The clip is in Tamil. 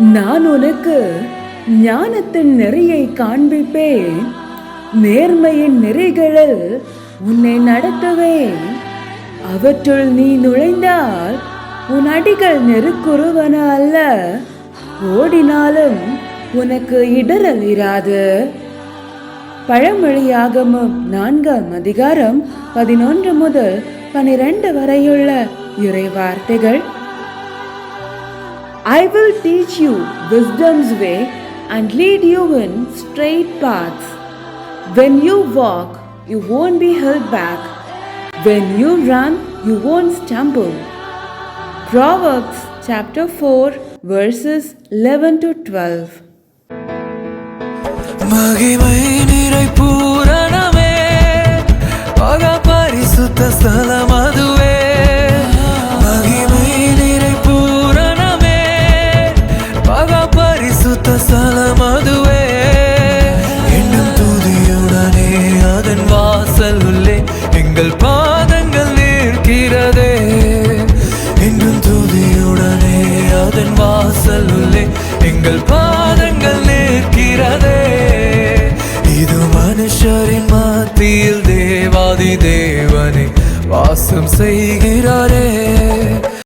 நான் உனக்கு ஞானத்தின் நெறியை காண்பிப்பேன். நேர்மையின் நெறிகளில் உன்னை நடத்துவேன். அவற்றுள் நீ நுழைந்தால் உன் அடிகள் நெருக்குருவன அல்ல. ஓடினாலும் உனக்கு இடரல் இராது. பழமொழியாகமும் நான்காம் அதிகாரம் பதினொன்று முதல் பனிரெண்டு வரையுள்ள இறை வார்த்தைகள் I will teach you wisdom's way and lead you in straight paths. When you walk, you won't be held back. When you run, you won't stumble. Proverbs chapter 4, verses 11 to 12. பரிசுத்த சலம் அதுவே. இன்னும் துதியுடனே அதன் வாசல் உள்ளே எங்கள் பாதங்கள் நிற்கிறதே. இன்னும் துதியுடனே அதன் வாசல் உள்ளே எங்கள் பாதங்கள் நிற்கிறதே. இது மனுஷரின் மத்தியில் தேவாதி தேவனே வாசம் செய்கிறாரே.